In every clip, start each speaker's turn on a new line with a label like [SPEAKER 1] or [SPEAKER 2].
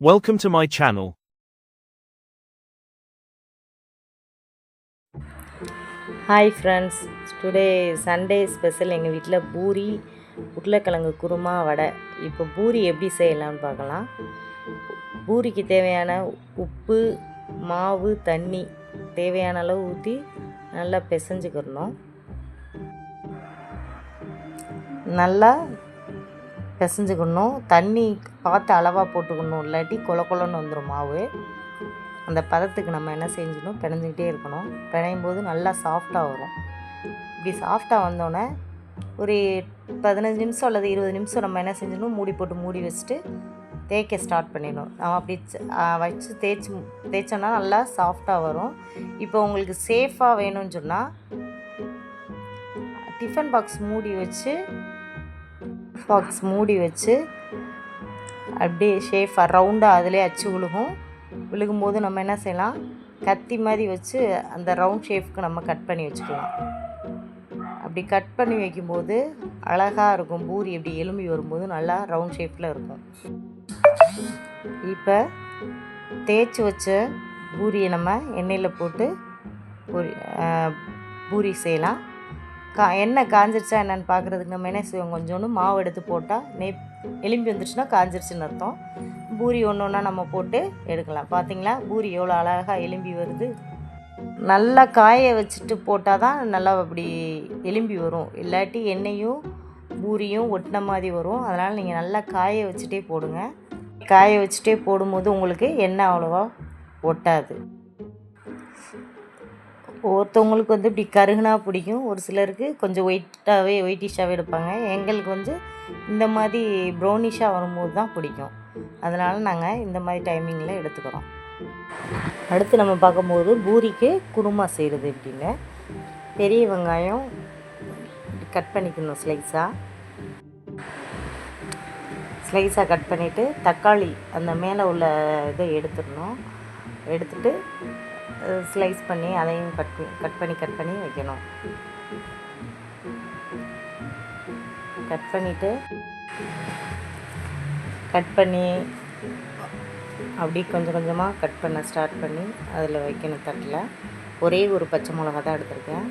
[SPEAKER 1] Welcome to my channel.
[SPEAKER 2] Hi friends today Sunday special எங்கள் வீட்டில் பூரி உருளைக்கிழங்கு குருமா வடை. இப்போ பூரி எப்படி செய்யலாம்னு பார்க்கலாம். பூரிக்கு தேவையான உப்பு மாவு தண்ணி தேவையான அளவு ஊற்றி நல்லா பிசைஞ்சுக்கிறணும் நல்லா பிசைஞ்சுக்கணும். தண்ணி பார்த்து அளவாக போட்டுக்கணும். இல்லாட்டி கொல கொலன்னு வந்துடும் மாவு. அந்த பதத்துக்கு நம்ம என்ன செஞ்சிடணும்? பிணைஞ்சிக்கிட்டே இருக்கணும். பிணையும் போது நல்லா சாஃப்டாக வரும். இப்படி சாஃப்டாக வந்தோடனே ஒரு பதினஞ்சு நிமிஷம் அல்லது இருபது நிமிஷம் நம்ம என்ன செஞ்சிடணும்? மூடி போட்டு மூடி வச்சுட்டு தேய்க்க ஸ்டார்ட் பண்ணிடணும். நம்ம அப்படி வச்சு தேய்ச்சி தேய்ச்சோன்னா நல்லா சாஃப்டாக வரும். இப்போ உங்களுக்கு சேஃபாக வேணும்னு சொன்னால் டிஃபன் பாக்ஸ் மூடி வச்சு பாக்ஸ் மூடி வச்சு அப்படியே ஷேஃபாக ரவுண்டாக அதிலே அச்சு விழுகும். விழுகும்போது நம்ம என்ன செய்யலாம்? கத்தி மாதிரி வச்சு அந்த ரவுண்ட் ஷேஃப்க்கு நம்ம கட் பண்ணி வச்சுக்கலாம். அப்படி கட் பண்ணி வைக்கும்போது அழகாக இருக்கும். பூரி இப்படி எலும்பி வரும்போது நல்லா ரவுண்ட் ஷேப்பில் இருக்கும். இப்போ தேய்ச்சி வச்ச பூரியை நம்ம எண்ணெயில் போட்டு பூரி பூரி செய்யலாம். கா எண்ணெய் காஞ்சிருச்சா என்னென்னு பார்க்குறதுக்கு நம்ம என்ன செய்வோம்? கொஞ்சோண்டு மாவு எடுத்து போட்டால் நெய் எலும்பி வந்துருச்சுன்னா காஞ்சிருச்சுன்னு அர்த்தம். பூரி ஒன்று ஒன்றா நம்ம போட்டு எடுக்கலாம். பார்த்தீங்களா பூரி எவ்வளோ அழகாக எலும்பி வருது. நல்லா காய வச்சுட்டு போட்டால் தான் நல்லா அப்படி எலும்பி வரும். இல்லாட்டி எண்ணெயும் பூரியும் ஒட்டின மாதிரி வரும். அதனால் நீங்கள் நல்லா காய வச்சுட்டே போடுங்க. காய வச்சுட்டே போடும்போது உங்களுக்கு எண்ணெய் அவ்வளோவா ஒட்டாது. ஒருத்தவங்களுக்கு வந்து இப்படி கருகுனா பிடிக்கும். ஒரு சிலருக்கு கொஞ்சம் ஒயிட்டாகவே ஒயிட்டிஷாகவே எடுப்பாங்க. எங்களுக்கு வந்து இந்த மாதிரி ப்ரௌனிஷாக வரும்போது தான் பிடிக்கும். அதனால் நாங்கள் இந்த மாதிரி டைமிங்கில் எடுத்துக்கிறோம். அடுத்து நம்ம பார்க்கும்போது பூரிக்கு குருமா செய்கிறது எப்படின்னு பெரிய வெங்காயம் கட் பண்ணிக்கணும் ஸ்லைஸாக ஸ்லைஸாக கட் பண்ணிவிட்டு தக்காளி அந்த மேலே உள்ள இதை எடுத்துடணும். எடுத்துகிட்டு ஸ்லைஸ் பண்ணி அதையும் கட் கட் பண்ணி கட் பண்ணி வைக்கணும். கட் பண்ணிவிட்டு கட் பண்ணி அப்படி கொஞ்சம் கொஞ்சமாக கட் பண்ண ஸ்டார்ட் பண்ணி அதில் வைக்கணும் தட்டில். ஒரே ஒரு பச்சை மிளகா தான் எடுத்திருக்கேன்.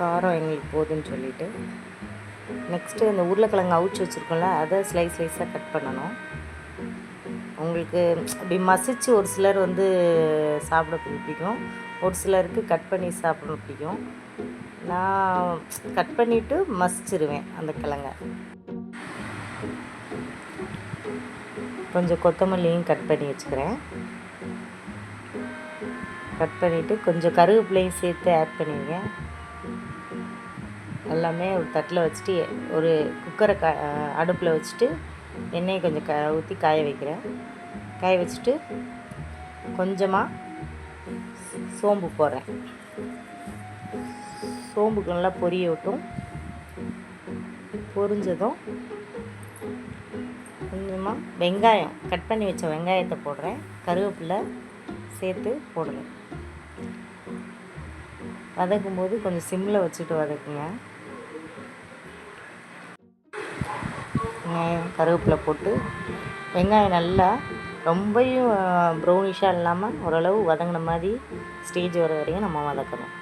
[SPEAKER 2] காரம் எங்களுக்கு போதுன்னு சொல்லிவிட்டு நெக்ஸ்ட்டு இந்த உருளைக்கிழங்கு அவிச்சு வச்சுருக்கோம்ல அதை ஸ்லைஸ் ஸ்லைஸாக கட் பண்ணணும். உங்களுக்கு அப்படி மசிச்சு ஒரு சிலர் வந்து சாப்பிட பிடிக்கும். ஒரு சிலருக்கு கட் பண்ணி சாப்பிட பிடிக்கும். நான் கட் பண்ணிவிட்டு மசிச்சிருவேன் அந்த கிழங்க. கொஞ்சம் கொத்தமல்லியும் கட் பண்ணி வச்சுக்கிறேன். கட் பண்ணிவிட்டு கொஞ்சம் கருவேப்பிலையும் சேர்த்து ஆட் பண்ணிடுங்க எல்லாமே ஒரு தட்டில் வச்சுட்டு ஒரு குக்கரை க அடுப்பில் வச்சுட்டு எண்ணெயை கொஞ்சம் க ஊற்றி காய வைக்கிறேன். காய வச்சுட்டு கொஞ்சமாக சோம்பு போடுறேன். சோம்புக்கு நல்லா பொரிய விட்டும். பொரிஞ்சதும் கொஞ்சமாக வெங்காயம் கட் பண்ணி வச்ச வெங்காயத்தை போடுறேன். கருவேப்பிலை சேர்த்து போடுறேன். வதக்கும்போது கொஞ்சம் சிம்மில் வச்சுட்டு வதக்குங்க. கருவேப்பிலை போட்டு வெங்காயம் நல்லா ரொம்பையும் ப்ரௌனிஷாக இல்லாமல் ஓரளவு வதங்கின மாதிரி ஸ்டேஜ் வர வரையும் நம்ம வதக்கணும்.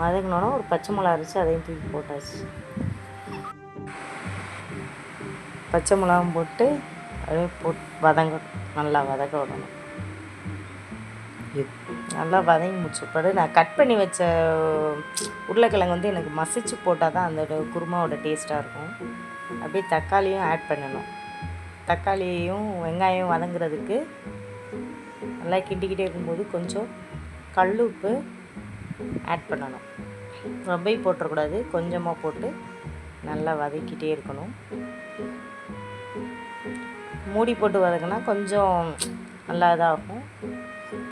[SPEAKER 2] வதங்கினோன்னா ஒரு பச்சை மிளகா அரைச்சி அதையும் தூக்கி போட்டாச்சு. பச்சை மிளகாவும் போட்டு அப்படியே போட் வதங்க நல்லா வதக்க விடணும். நல்லா வதங்கி முடிச்சப்பாடு நான் கட் பண்ணி வச்ச உருளைக்கிழங்கு வந்து எனக்கு மசிச்சு போட்டால் தான் அந்த குருமாவோட டேஸ்ட்டாக இருக்கும். அப்படியே தக்காளியும் ஆட் பண்ணணும். தக்காளியும் வெங்காயம் வதங்குறதுக்கு நல்லா கிண்டிக்கிட்டே இருக்கும்போது கொஞ்சம் கல் உப்பு ஆட் பண்ணணும். ரொம்ப போட்டுறக்கூடாது கொஞ்சமாக போட்டு நல்லா வதக்கிட்டே இருக்கணும். மூடி போட்டு வதக்கினா கொஞ்சம் நல்லா இதாகும்.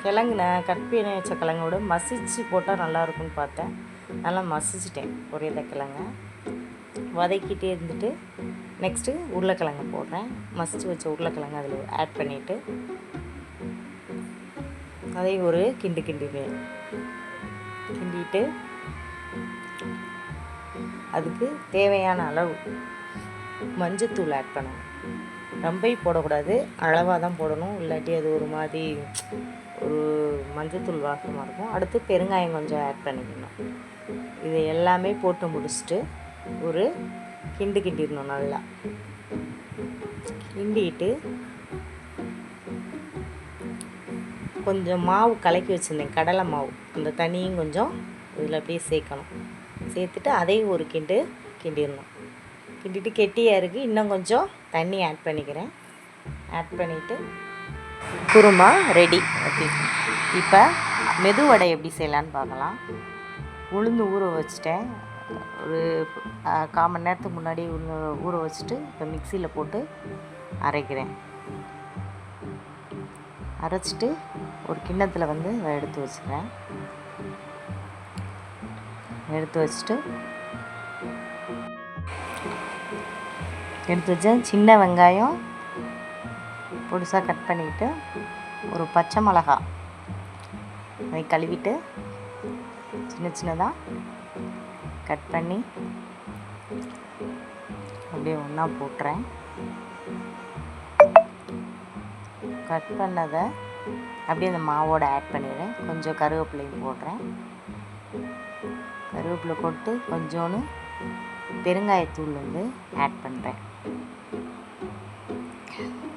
[SPEAKER 2] கிழங்கு நான் கட் பண்ணி வச்ச கிழங்கோட மசிச்சு போட்டால் நல்லா இருக்கும்னு பார்த்தேன். நல்லா மசிச்சிட்டேன் ஒரே கிழங்க. வதக்கிட்டே இருந்துட்டு நெக்ஸ்ட்டு உருளைக்கிழங்கு போடுறேன். மசிச்சு வச்ச உருளைக்கிழங்கு அதில் ஆட் பண்ணிவிட்டு அதை ஒரு கிண்டு கிண்டுவேன் கிண்டிட்டு அதுக்கு தேவையான அளவு மஞ்சத்தூள் ஆட் பண்ணணும். ரொம்ப போடக்கூடாது அளவாக தான் போடணும். இல்லாட்டி அது ஒரு மாதிரி ஒரு மஞ்சத்தூள் வாசமாக இருக்கும். அடுத்து பெருங்காயம் கொஞ்சம் ஆட் பண்ணிக்கணும். இது எல்லாமே போட்டு முடிச்சுட்டு ஒரு கிண்டு கிண்டிடணும் நல்லா. கிண்டிட்டு கொஞ்சம் மாவு கலக்கி வச்சுருந்தேன். கடலை மாவு. அந்த தண்ணியும் கொஞ்சம் இதில் அப்படியே சேர்க்கணும். சேர்த்துட்டு அதையும் ஒரு கிண்டு கிண்டிடணும். கிண்டிட்டு கெட்டியாக இருக்குது இன்னும் கொஞ்சம் தண்ணி ஆட் பண்ணிக்கிறேன். ஆட் பண்ணிவிட்டு குருமா ரெடி ஓகே இப்போ மெதுவடை எப்படி செய்யலான்னு பார்க்கலாம். உளுந்து ஊற வச்சுட்டேன். ஒரு கால் மணி நேரத்துக்கு முன்னாடி ஊற வச்சுட்டு இப்போ மிக்சியில் போட்டு அரைக்கிறேன். அரைச்சிட்டு ஒரு கிண்ணத்தில் வந்து எடுத்து வச்சுக்கிறேன். எடுத்து வச்சுட்டு எடுத்து வச்சேன் சின்ன வெங்காயம் பொடிசாக கட் பண்ணிவிட்டு ஒரு பச்சை மிளகா. அதை கழுவிட்டு சின்ன சின்னதாக கட் பண்ணி அப்படியே ஒன்றா போட்டுறேன். கட் பண்ணதை அப்படியே அந்த மாவோடு ஆட் பண்ணிடுறேன். கொஞ்சம் கருவேப்பிலையும் போடுறேன். கருவேப்பிலை போட்டு கொஞ்சோன்னு பெருங்காயத்தூள் வந்து ஆட் பண்ணுறேன்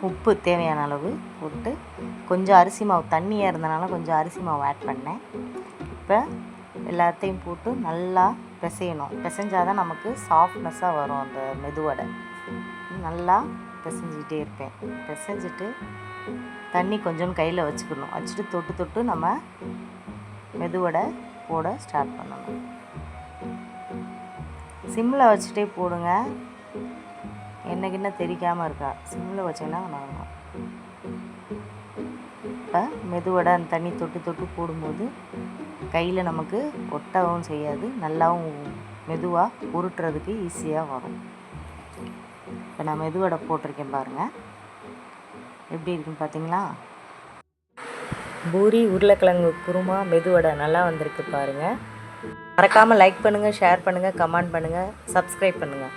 [SPEAKER 2] உப்பு தேவையான அளவு போட்டு கொஞ்சம் அரிசி மாவு தண்ணியாக இருந்தனால கொஞ்சம் அரிசி மாவு ஆட் பண்ணேன். இப்போ எல்லாத்தையும் போட்டு நல்லா பிசையணும். பிசைஞ்சால் தான் நமக்கு சாஃப்ட்னஸ்ஸாக வரும் அந்த மெதுவடை. நல்லா பிசைஞ்சிக்கிட்டே இருப்பேன். பிசைஞ்சிட்டு தண்ணி கொஞ்சம் கையில் வச்சுக்கணும். வச்சுட்டு தொட்டு தொட்டு நம்ம மெதுவடை போட ஸ்டார்ட் பண்ணணும். சிம்மில் வச்சுட்டே போடுங்க. என்ன கிண்ண தெரிக்காமல் இருக்கா? சிம்மில் வச்சிங்கன்னா நான் இப்போ மெதுவடை அந்த தண்ணி தொட்டு தொட்டு போடும்போது கையில் நமக்கு ஒட்டவும் செய்யாது. நல்லாவும் மெதுவாக உருட்டுறதுக்கு ஈஸியாக வரும். இப்போ நான் மெதுவடை போட்டிருக்கேன் பாருங்கள் எப்படி இருக்குன்னு பார்த்தீங்களா பூரி உருளைக்கிழங்கு குருமா மெதுவடை நல்லா வந்திருக்கு பாருங்கள் மறக்காமல் லைக் பண்ணுங்கள் ஷேர் பண்ணுங்கள் கமெண்ட் பண்ணுங்கள் சப்ஸ்கிரைப் பண்ணுங்கள்